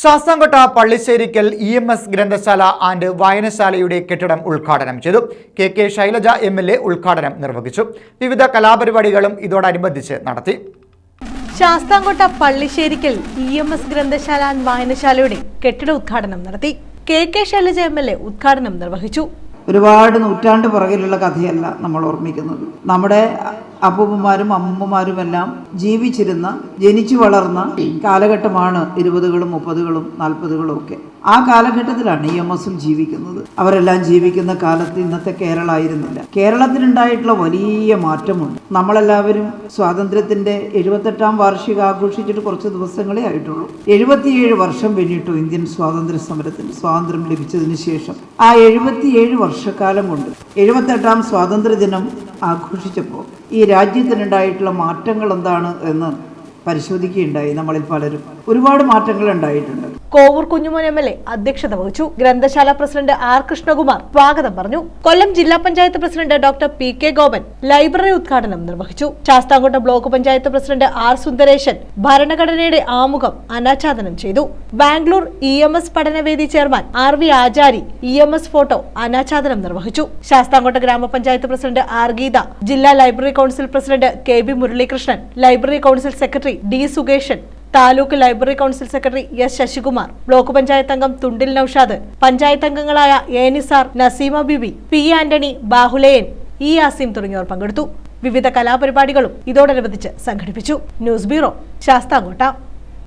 Sasthamkotta Pallisserikkal E M S ഗ്രന്ഥശാല and വായനശാലയുടെ കെട്ടിടം ഉദ്ഘാടനം ചെയ്തു. K K Shailaja M L A ഉദ്ഘാടനം നിർവഹിച്ചു. വിവിധ കലാപരിപാടികളും ഇതോടനുബന്ധിച്ച് നടത്തി. Sasthamkotta Pallisserikkal E M S ഗ്രന്ഥശാല ആൻഡ് വായനശാലയുടെ കെട്ടിട ഉദ്ഘാടനം നടത്തി. K K Shailaja M L A ഉദ്ഘാടനം നിർവഹിച്ചു. ഒരുപാട് നൂറ്റാണ്ട് പുറകിലുള്ള കഥയല്ല നമ്മൾ ഓർമ്മിക്കുന്നത്. നമ്മുടെ അപ്പൂപ്പന്മാരും അമ്മൂമ്മമാരും എല്ലാം ജീവിച്ചിരുന്ന ജനിച്ചു വളർന്ന കാലഘട്ടമാണ് ഇരുപതുകളും മുപ്പതുകളും നാൽപ്പതുകളും ഒക്കെ. ആ കാലഘട്ടത്തിലാണ് ഇ എം എസും ജീവിക്കുന്നത്. അവരെല്ലാം ജീവിക്കുന്ന കാലത്ത് ഇന്നത്തെ കേരളമായിരുന്നില്ല കേരളത്തിനുണ്ടായിട്ടുള്ള വലിയ മാറ്റമുണ്ട്. നമ്മളെല്ലാവരും സ്വാതന്ത്ര്യത്തിന്റെ എഴുപത്തെട്ടാം വാർഷികം ആഘോഷിച്ചിട്ട് കുറച്ച് ദിവസങ്ങളേ ആയിട്ടുള്ളൂ. എഴുപത്തിയേഴ് വർഷം പിന്നിട്ടു ഇന്ത്യൻ സ്വാതന്ത്ര്യ സമരത്തിന് സ്വാതന്ത്ര്യം ലഭിച്ചതിന് ശേഷം. ആ എഴുപത്തിയേഴ് വർഷക്കാലം കൊണ്ട് എഴുപത്തെട്ടാം സ്വാതന്ത്ര്യ ദിനം ആഘോഷിച്ചപ്പോൾ ഈ രാജ്യത്തിനുണ്ടായിട്ടുള്ള മാറ്റങ്ങൾ എന്താണ് എന്ന് പരിശോധിക്കുകയുണ്ടായി നമ്മളിൽ പലരും. ഒരുപാട് മാറ്റങ്ങൾ ഉണ്ടായിട്ടുണ്ട് Kovoor Kunjumon M L A അധ്യക്ഷത വഹിച്ചു. ഗ്രന്ഥശാല പ്രസിഡന്റ് ആർ കൃഷ്ണകുമാർ സ്വാഗതം പറഞ്ഞു. കൊല്ലം ജില്ലാ panchayat president doctor P K Gopan library ഉദ്ഘാടനം നിർവഹിച്ചു. Sasthamkotta block panchayat president R Sundaresan ഭരണഘടനയുടെ ആമുഖം അനാച്ഛാദനം ചെയ്തു. Bangalore E M S പഠനവേദി chairman R V Achari E M S photo അനാച്ഛാദനം നിർവഹിച്ചു. ശാസ്താംകോട്ട ഗ്രാമപഞ്ചായത്ത് പ്രസിഡന്റ് ആർ ഗീത ജില്ലാ library council president K B Muralikrishnan library council secretary D Sukeshan taluk library council secretary S Sasikumar block panchayat അംഗം തുണ്ടിൽ നൌഷാദ് പഞ്ചായത്ത് അംഗങ്ങളായ A Nisar Naseema Bibi P Antony Bahuleyan E Asim തുടങ്ങിയവർ പങ്കെടുത്തു. വിവിധ കലാപരിപാടികളും ഇതോടനുബന്ധിച്ച് സംഘടിപ്പിച്ചു. News bureau Sasthamkotta.